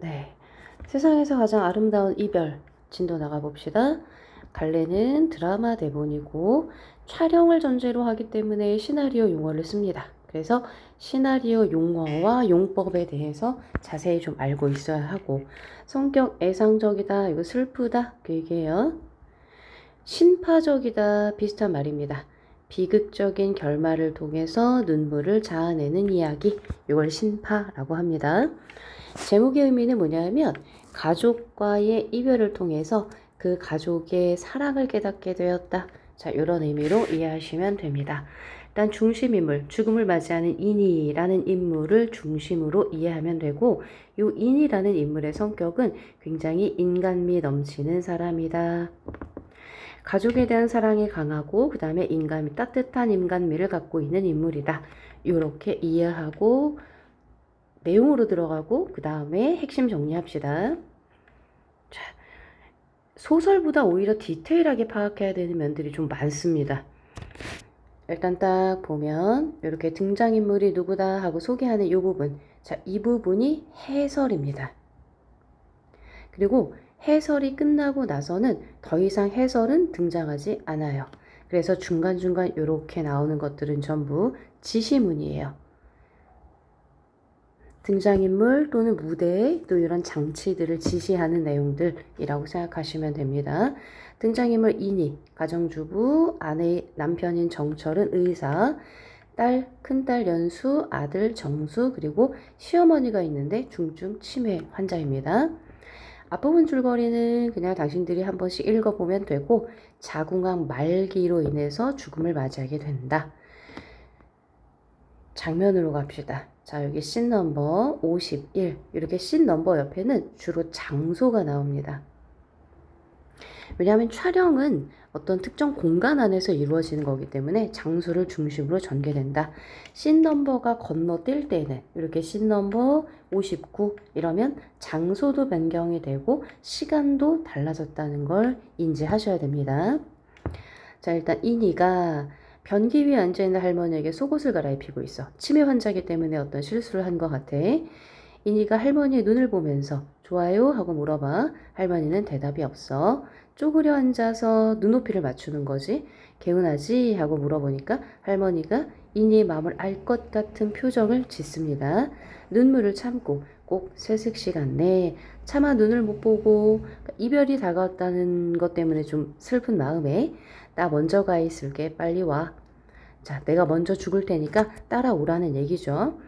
네. 세상에서 가장 아름다운 이별 진도 나가봅시다. 갈래는 드라마 대본이고 촬영을 전제로 하기 때문에 시나리오 용어를 씁니다. 그래서 시나리오 용어와 용법에 대해서 자세히 좀 알고 있어야 하고 성격 애상적이다, 이거 슬프다 그 얘기예요. 신파적이다 비슷한 말입니다. 비극적인 결말을 통해서 눈물을 자아내는 이야기 이걸 신파라고 합니다. 제목의 의미는 뭐냐면 가족과의 이별을 통해서 그 가족의 사랑을 깨닫게 되었다. 자, 이런 의미로 이해하시면 됩니다. 일단 중심 인물, 죽음을 맞이하는 인이라는 인물을 중심으로 이해하면 되고, 이 인이라는 인물의 성격은 굉장히 인간미 넘치는 사람이다. 가족에 대한 사랑이 강하고, 그 다음에 인간미, 따뜻한 인간미를 갖고 있는 인물이다. 이렇게 이해하고, 내용으로 들어가고, 그 다음에 핵심 정리합시다. 자, 소설보다 오히려 디테일하게 파악해야 되는 면들이 좀 많습니다. 일단 딱 보면 이렇게 등장인물이 누구다 하고 소개하는 이 부분. 자, 이 부분이 해설입니다. 그리고 해설이 끝나고 나서는 더 이상 해설은 등장하지 않아요. 그래서 중간중간 이렇게 나오는 것들은 전부 지시문이에요. 등장인물 또는 무대 또 이런 장치들을 지시하는 내용들이라고 생각하시면 됩니다. 등장인물 인이, 가정주부, 아내 남편인 정철은 의사, 딸, 큰딸 연수, 아들 정수, 그리고 시어머니가 있는데 중증 치매 환자입니다. 앞부분 줄거리는 그냥 당신들이 한 번씩 읽어보면 되고 자궁암 말기로 인해서 죽음을 맞이하게 된다. 장면으로 갑시다. 자, 여기 씬 넘버 51. 이렇게 씬 넘버 옆에는 주로 장소가 나옵니다. 왜냐하면 촬영은 어떤 특정 공간 안에서 이루어지는 거기 때문에 장소를 중심으로 전개된다. 씬 넘버가 건너뛸 때는 이렇게 씬 넘버 59 이러면 장소도 변경이 되고 시간도 달라졌다는 걸 인지하셔야 됩니다. 자, 일단 이니가 변기 위에 앉아있는 할머니에게 속옷을 갈아입히고 있어. 치매 환자이기 때문에 어떤 실수를 한 것 같아. 이니가 할머니의 눈을 보면서 좋아요 하고 물어봐. 할머니는 대답이 없어. 쪼그려 앉아서 눈높이를 맞추는 거지. 개운하지? 하고 물어보니까 할머니가 이니의 마음을 알 것 같은 표정을 짓습니다. 눈물을 참고 꼭 세색 시간 내 차마 눈을 못 보고 이별이 다가왔다는 것 때문에 좀 슬픈 마음에 나 먼저 가 있을게 빨리 와. 자, 내가 먼저 죽을 테니까 따라오라는 얘기죠.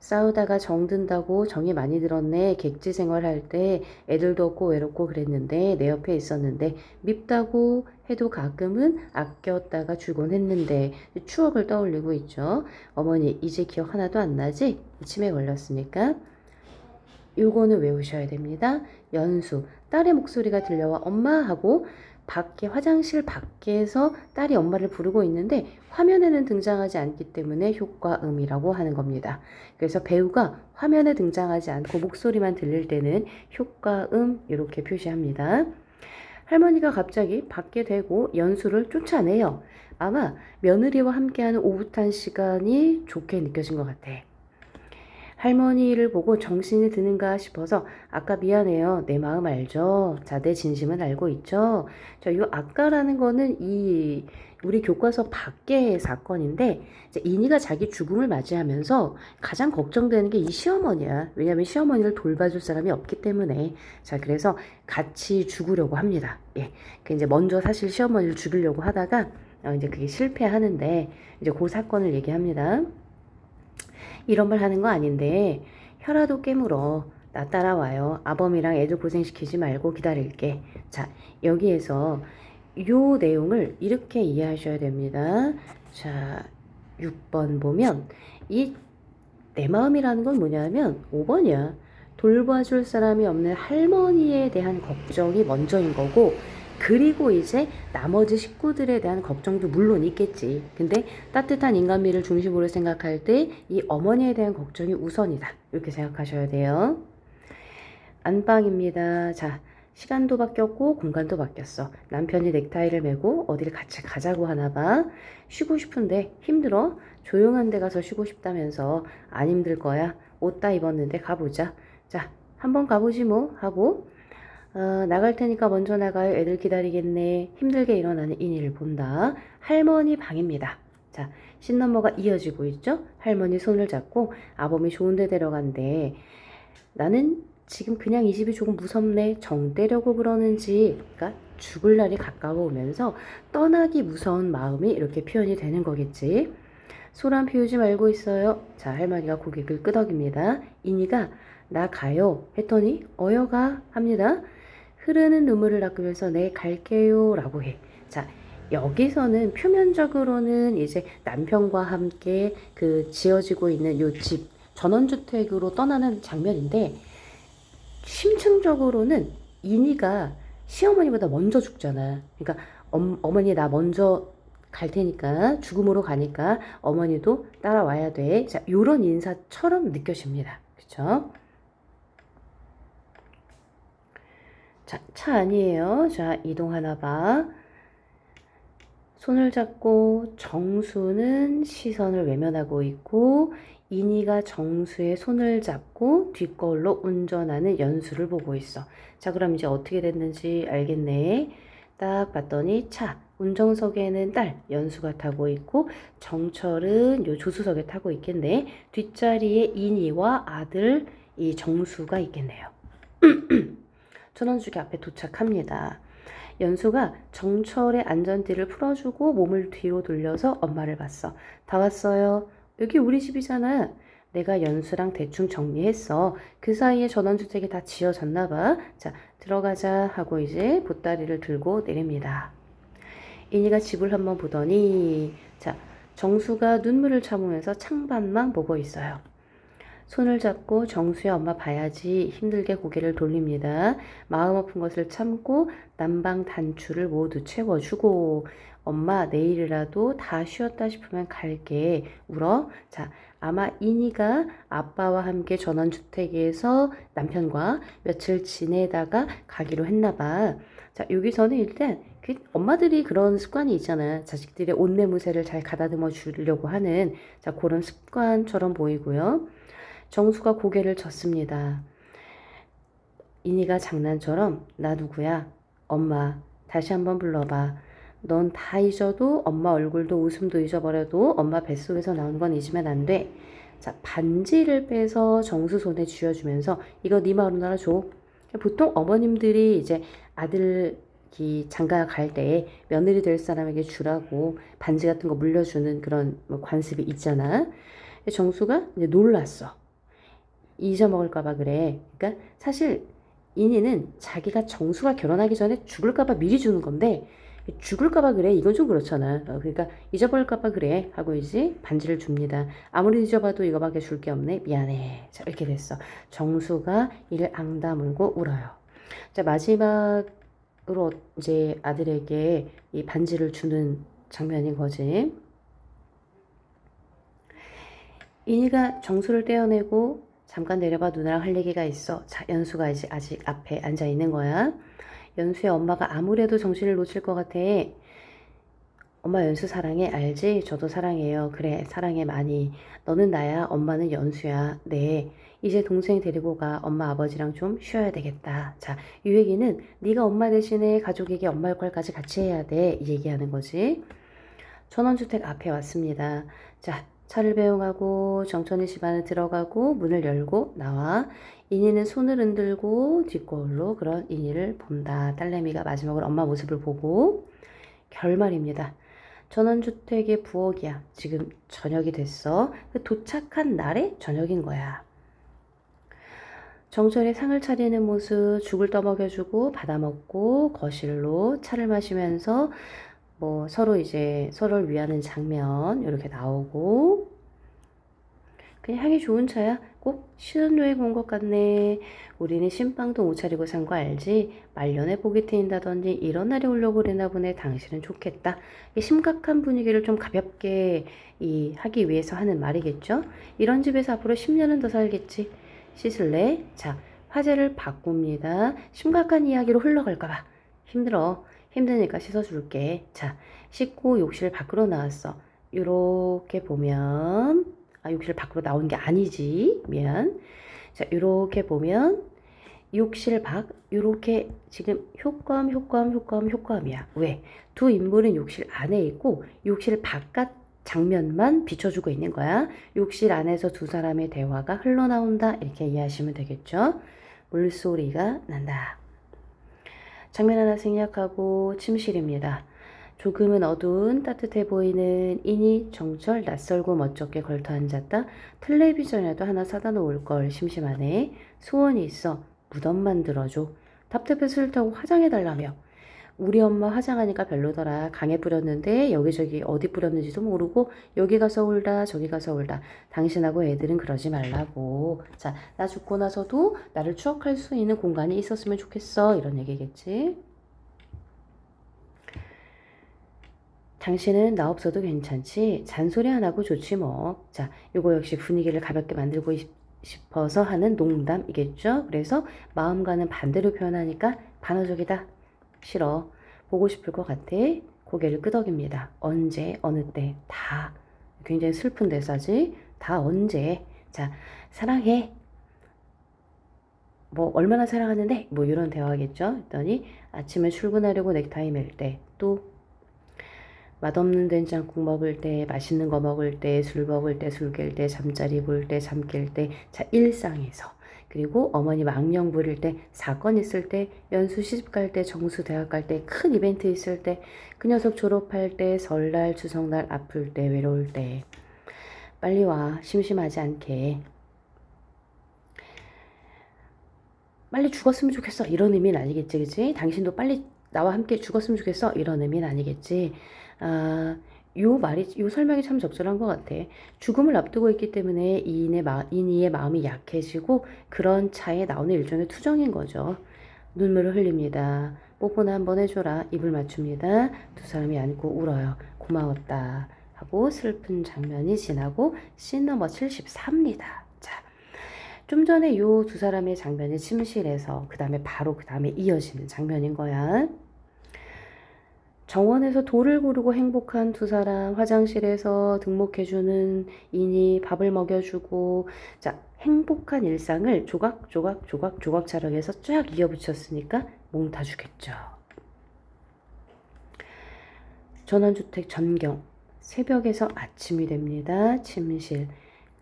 싸우다가 정든다고 정이 많이 들었네. 객지 생활할 때 애들도 없고 외롭고 그랬는데 내 옆에 있었는데 밉다고 해도 가끔은 아꼈다가 주곤 했는데 추억을 떠올리고 있죠. 어머니 이제 기억 하나도 안 나지? 치매 걸렸으니까. 요거는 외우셔야 됩니다. 연수. 딸의 목소리가 들려와 엄마 하고 밖에 화장실 밖에서 딸이 엄마를 부르고 있는데 화면에는 등장하지 않기 때문에 효과음이라고 하는 겁니다. 그래서 배우가 화면에 등장하지 않고 목소리만 들릴 때는 효과음 이렇게 표시합니다. 할머니가 갑자기 밖에 대고 연수를 쫓아내요. 아마 며느리와 함께하는 오붓한 시간이 좋게 느껴진 것 같아. 할머니를 보고 정신이 드는가 싶어서 아까 미안해요. 내 마음 알죠? 자, 내 진심은 알고 있죠? 자, 요 아까라는 거는 이 우리 교과서 밖의 사건인데 인이가 자기 죽음을 맞이하면서 가장 걱정되는 게 이 시어머니야. 왜냐하면 시어머니를 돌봐줄 사람이 없기 때문에 자 그래서 같이 죽으려고 합니다. 예, 그 이제 먼저 사실 시어머니를 죽이려고 하다가 어, 이제 그게 실패하는데 이제 그 사건을 얘기합니다. 이런 말 하는 거 아닌데 혀라도 깨물어. 나 따라와요. 아범이랑 애들 고생시키지 말고 기다릴게. 자 여기에서 요 내용을 이렇게 이해하셔야 됩니다. 자 6번 보면 이 내 마음이라는 건 뭐냐면 5번이야. 돌봐줄 사람이 없는 할머니에 대한 걱정이 먼저인 거고 그리고 이제 나머지 식구들에 대한 걱정도 물론 있겠지. 근데 따뜻한 인간미를 중심으로 생각할 때 이 어머니에 대한 걱정이 우선이다. 이렇게 생각하셔야 돼요. 안방입니다. 자, 시간도 바뀌었고 공간도 바뀌었어. 남편이 넥타이를 메고 어디를 같이 가자고 하나 봐. 쉬고 싶은데 힘들어? 조용한 데 가서 쉬고 싶다면서 안 힘들 거야. 옷 다 입었는데 가보자. 자, 한번 가보지 뭐 하고 어, 나갈 테니까 먼저 나가요. 애들 기다리겠네. 힘들게 일어나는 인이를 본다. 할머니 방입니다. 자, 신넘버가 이어지고 있죠? 할머니 손을 잡고 아범이 좋은데 데려간대. 나는 지금 그냥 이 집이 조금 무섭네. 정 떼려고 그러는지. 그러니까 죽을 날이 가까워오면서 떠나기 무서운 마음이 이렇게 표현이 되는 거겠지. 소란 피우지 말고 있어요. 자, 할머니가 고개를 끄덕입니다. 이니가 나 가요 했더니 어여가 합니다. 흐르는 눈물을 닦으면서 네 갈게요 라고 해. 자, 여기서는 표면적으로는 이제 남편과 함께 그 지어지고 있는 요 집 전원주택으로 떠나는 장면인데 심층적으로는 이니가 시어머니보다 먼저 죽잖아. 그러니까 엄, 어머니 나 먼저 갈 테니까 죽음으로 가니까 어머니도 따라와야 돼. 자, 요런 인사처럼 느껴집니다. 그쵸? 자, 차 아니에요. 자, 이동하나 봐. 손을 잡고 정수는 시선을 외면하고 있고 이니가 정수의 손을 잡고 뒷걸로 운전하는 연수를 보고 있어. 자, 그럼 이제 어떻게 됐는지 알겠네. 딱 봤더니 차 운전석에는 딸 연수가 타고 있고 정철은 요 조수석에 타고 있겠네. 뒷자리에 이니와 아들 이 정수가 있겠네요. 전원주기 앞에 도착합니다. 연수가 정철의 안전띠를 풀어주고 몸을 뒤로 돌려서 엄마를 봤어. 다 왔어요. 여기 우리 집이잖아. 내가 연수랑 대충 정리했어. 그 사이에 전원주택이 다 지어졌나 봐. 자, 들어가자 하고 이제 보따리를 들고 내립니다. 이니가 집을 한번 보더니 자, 정수가 눈물을 참으면서 창밖만 보고 있어요. 손을 잡고 정수야 엄마 봐야지 힘들게 고개를 돌립니다. 마음 아픈 것을 참고 난방 단추를 모두 채워주고 엄마 내일이라도 다 쉬었다 싶으면 갈게 울어. 자 아마 이니가 아빠와 함께 전원주택에서 남편과 며칠 지내다가 가기로 했나 봐. 자 여기서는 일단 그 엄마들이 그런 습관이 있잖아. 자식들의 옷내무새를 잘 가다듬어 주려고 하는 자 그런 습관처럼 보이고요. 정수가 고개를 젓습니다. 이니가 장난처럼 나 누구야? 엄마 다시 한번 불러봐. 넌 다 잊어도 엄마 얼굴도 웃음도 잊어버려도 엄마 뱃속에서 나온 건 잊으면 안 돼. 자 반지를 빼서 정수 손에 쥐어주면서 이거 네 마음으로 줘. 보통 어머님들이 이제 아들 이 장가 갈때 며느리 될 사람에게 주라고 반지 같은 거 물려주는 그런 뭐 관습이 있잖아. 정수가 이제 놀랐어. 잊어먹을까봐 그래. 그러니까 사실 인이는 자기가 정수가 결혼하기 전에 죽을까봐 미리 주는 건데 죽을까봐 그래 이건 좀 그렇잖아. 어, 그러니까 잊어버릴까봐 그래 하고 이제 반지를 줍니다. 아무리 잊어봐도 이거밖에 줄 게 없네. 미안해. 자 이렇게 됐어. 정수가 이를 앙다물고 울어요. 자 마지막으로 이제 아들에게 이 반지를 주는 장면인 거지. 인이가 정수를 떼어내고 잠깐 내려봐 누나랑 할 얘기가 있어. 자, 연수가 이제 아직 앞에 앉아 있는 거야. 연수의 엄마가 아무래도 정신을 놓칠 것 같아. 엄마 연수 사랑해 알지? 저도 사랑해요. 그래 사랑해 많이. 너는 나야 엄마는 연수야. 네. 이제 동생 데리고 가 엄마 아버지랑 좀 쉬어야 되겠다. 자, 이 얘기는 네가 엄마 대신에 가족에게 엄마 역할까지 같이 해야 돼. 이 얘기하는 거지. 전원주택 앞에 왔습니다. 자, 차를 배웅하고 정천이 집 안에 들어가고 문을 열고 나와 인이는 손을 흔들고 뒷거울로 그런 인이를 본다. 딸내미가 마지막으로 엄마 모습을 보고 결말입니다. 전원주택의 부엌이야. 지금 저녁이 됐어. 그 도착한 날에 저녁인 거야. 정철이 상을 차리는 모습, 죽을 떠먹여주고 받아먹고 거실로 차를 마시면서 뭐 서로 이제 서로를 위하는 장면 이렇게 나오고. 그냥 향이 좋은 차야? 꼭 신혼여행 온 것 같네. 우리는 신빵도 못 차리고 산 거 알지? 말년에 복이 트인다더니 이런 날이 오려고 그러나 보네. 당신은 좋겠다. 이 심각한 분위기를 좀 가볍게 이 하기 위해서 하는 말이겠죠? 이런 집에서 앞으로 10년은 더 살겠지. 씻을래? 자 화제를 바꿉니다. 심각한 이야기로 흘러갈까봐. 힘들어 힘드니까 씻어줄게. 자, 씻고 욕실 밖으로 나왔어. 요렇게 보면, 아, 욕실 밖으로 나온 게 아니지. 미안. 자, 요렇게 보면, 욕실 밖 요렇게 지금 효과음 효과음 효과음 효과음이야. 왜? 두 인물은 욕실 안에 있고 욕실 바깥 장면만 비춰주고 있는 거야. 욕실 안에서 두 사람의 대화가 흘러나온다. 이렇게 이해하시면 되겠죠. 물소리가 난다. 장면 하나 생략하고 침실입니다. 조금은 어두운 따뜻해 보이는 인이 정철 낯설고 멋쩍게 걸터 앉았다. 텔레비전이라도 하나 사다 놓을 걸 심심하네. 소원이 있어. 무덤 만들어줘. 답답해 싫다고 화장해 달라며. 우리 엄마 화장하니까 별로더라. 강에 뿌렸는데 여기저기 어디 뿌렸는지도 모르고 여기 가 서 울다 저기 가 서 울다. 당신하고 애들은 그러지 말라고. 자, 나 죽고 나서도 나를 추억할 수 있는 공간이 있었으면 좋겠어. 이런 얘기겠지. 당신은 나 없어도 괜찮지? 잔소리 안 하고 좋지 뭐. 자, 요거 역시 분위기를 가볍게 만들고 싶- 싶어서 하는 농담이겠죠? 그래서 마음과는 반대로 표현하니까 반어적이다. 싫어. 보고 싶을 것 같아. 고개를 끄덕입니다. 언제, 어느 때, 다. 굉장히 슬픈 대사지. 다 언제. 자, 사랑해. 뭐, 얼마나 사랑하는데? 뭐, 이런 대화겠죠? 했더니, 아침에 출근하려고 넥타이 맬 때, 또, 맛없는 된장국 먹을 때, 맛있는 거 먹을 때, 술 먹을 때, 술 깰 때, 잠자리 볼 때, 잠 깰 때, 자, 일상에서. 그리고 어머니 망령 부릴 때, 사건 있을 때, 연수 시집 갈 때, 정수 대학 갈 때, 큰 이벤트 있을 때, 그 녀석 졸업할 때, 설날, 추석날 아플 때, 외로울 때. 빨리 와. 심심하지 않게. 빨리 죽었으면 좋겠어. 이런 의미는 아니겠지, 그치? 당신도 빨리 나와 함께 죽었으면 좋겠어. 이런 의미는 아니겠지. 아, 요 말이, 요 설명이 참 적절한 것 같아. 죽음을 앞두고 있기 때문에 이인의 마, 인이의 마음이 약해지고 그런 차에 나오는 일종의 투정인 거죠. 눈물을 흘립니다. 뽀뽀나 한번 해줘라. 입을 맞춥니다. 두 사람이 안고 울어요. 고마웠다. 하고 슬픈 장면이 지나고 씬 넘버 74입니다. 자, 좀 전에 요 두 사람의 장면이 침실에서 그 다음에 바로 그 다음에 이어지는 장면인 거야. 정원에서 돌을 고르고 행복한 두 사람, 화장실에서 등목해주는 인이 밥을 먹여주고, 자, 행복한 일상을 조각, 조각, 조각, 조각 촬영해서 쫙 이어붙였으니까 몽타주겠죠. 전원주택 전경, 새벽에서 아침이 됩니다. 침실,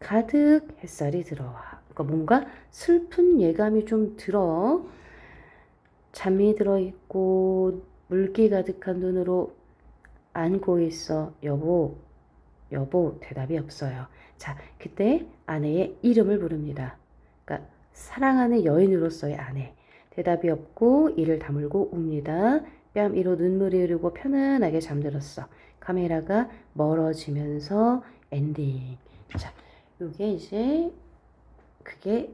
가득 햇살이 들어와. 그러니까 뭔가 슬픈 예감이 좀 들어. 잠이 들어있고, 물기 가득한 눈으로 안고 있어. 여보, 여보, 대답이 없어요. 자, 그때 아내의 이름을 부릅니다. 그러니까 사랑하는 여인으로서의 아내. 대답이 없고 이를 다물고 웁니다. 뺨 위로 눈물이 흐르고 편안하게 잠들었어. 카메라가 멀어지면서 엔딩. 자, 요게 이제 그게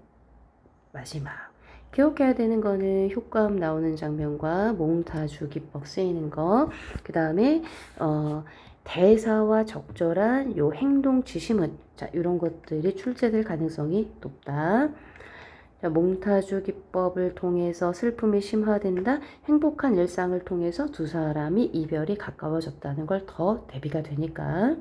마지막. 기억해야 되는 거는 효과음 나오는 장면과 몽타주 기법 쓰이는 거. 그 다음에 어, 대사와 적절한 요 행동 지시문. 자, 이런 것들이 출제될 가능성이 높다. 자, 몽타주 기법을 통해서 슬픔이 심화된다. 행복한 일상을 통해서 두 사람이 이별이 가까워졌다는 걸 더 대비가 되니까.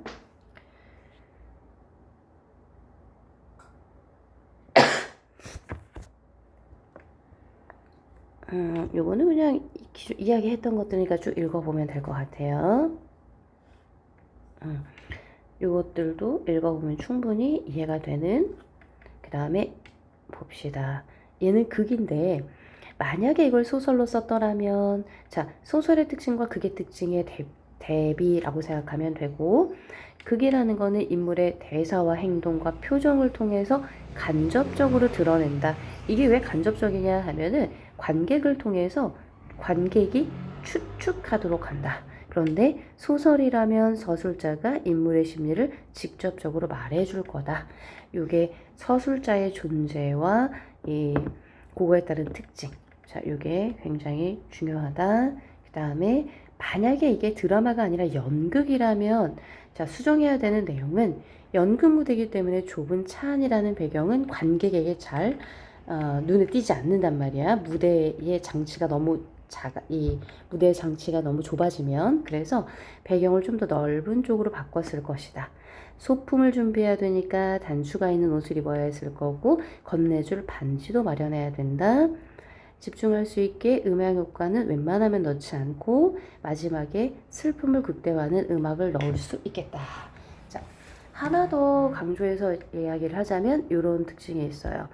음, 요거는 그냥 기- 이야기했던 것들이니까 쭉 읽어보면 될 것 같아요. 음, 요것들도 읽어보면 충분히 이해가 되는 그 다음에 봅시다. 얘는 극인데 만약에 이걸 소설로 썼더라면 자 소설의 특징과 극의 특징의 대, 대비라고 생각하면 되고 극이라는 거는 인물의 대사와 행동과 표정을 통해서 간접적으로 드러낸다. 이게 왜 간접적이냐 하면은 관객을 통해서 관객이 추측하도록 한다. 그런데 소설이라면 서술자가 인물의 심리를 직접적으로 말해줄 거다. 이게 서술자의 존재와 이 그거에 따른 특징. 자, 이게 굉장히 중요하다. 그 다음에 만약에 이게 드라마가 아니라 연극이라면 자, 수정해야 되는 내용은 연극 무대이기 때문에 좁은 차 안이라는 배경은 관객에게 잘 어, 눈에 띄지 않는단 말이야. 무대의 장치가 너무 작아, 이 무대의 장치가 너무 좁아지면 그래서 배경을 좀 더 넓은 쪽으로 바꿨을 것이다. 소품을 준비해야 되니까 단추가 있는 옷을 입어야 했을 거고 건네줄 반지도 마련해야 된다. 집중할 수 있게 음향 효과는 웬만하면 넣지 않고 마지막에 슬픔을 극대화하는 음악을 넣을 수 있겠다. 자, 하나 더 강조해서 이야기를 하자면 이런 특징이 있어요.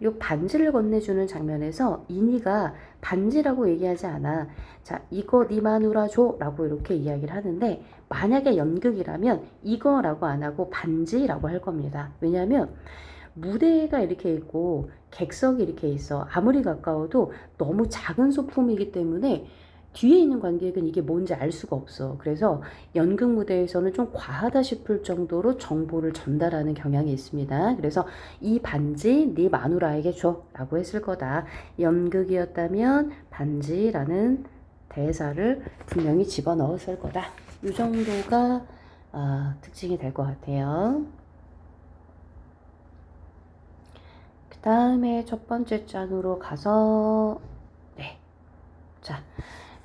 이 반지를 건네주는 장면에서 이니가 반지라고 얘기하지 않아. 자, 이거 네 마누라 줘 라고 이렇게 이야기를 하는데 만약에 연극이라면 이거라고 안 하고 반지라고 할 겁니다. 왜냐하면 무대가 이렇게 있고 객석이 이렇게 있어. 아무리 가까워도 너무 작은 소품이기 때문에 뒤에 있는 관객은 이게 뭔지 알 수가 없어. 그래서 연극 무대에서는 좀 과하다 싶을 정도로 정보를 전달하는 경향이 있습니다. 그래서 이 반지 네 마누라에게 줘라고 했을 거다. 연극이었다면 반지라는 대사를 분명히 집어넣었을 거다. 이 정도가 아, 특징이 될 것 같아요. 그 다음에 첫 번째 장으로 가서 네. 자,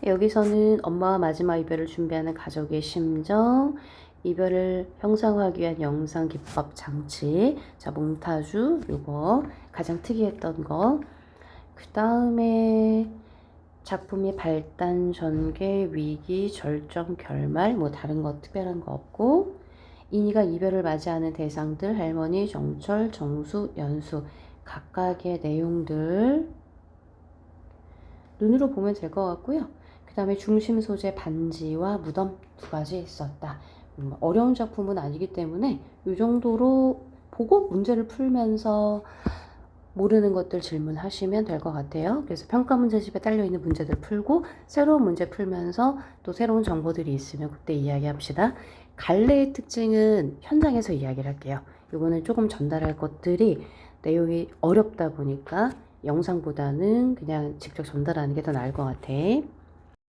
여기서는 엄마와 마지막 이별을 준비하는 가족의 심정, 이별을 형상화하기 위한 영상 기법 장치, 자, 몽타주, 요거 가장 특이했던 거. 그 다음에 작품이 발단, 전개, 위기, 절정, 결말, 뭐 다른 거 특별한 거 없고, 이니가 이별을 맞이하는 대상들, 할머니, 정철, 정수, 연수, 각각의 내용들 눈으로 보면 될 것 같고요. 그 다음에 중심 소재 반지와 무덤 두 가지 있었다. 음, 어려운 작품은 아니기 때문에 이 정도로 보고 문제를 풀면서 모르는 것들 질문하시면 될 것 같아요. 그래서 평가 문제집에 딸려 있는 문제들 풀고 새로운 문제 풀면서 또 새로운 정보들이 있으면 그때 이야기합시다. 갈래의 특징은 현장에서 이야기를 할게요. 이거는 조금 전달할 것들이 내용이 어렵다 보니까 영상보다는 그냥 직접 전달하는 게 더 나을 것 같아.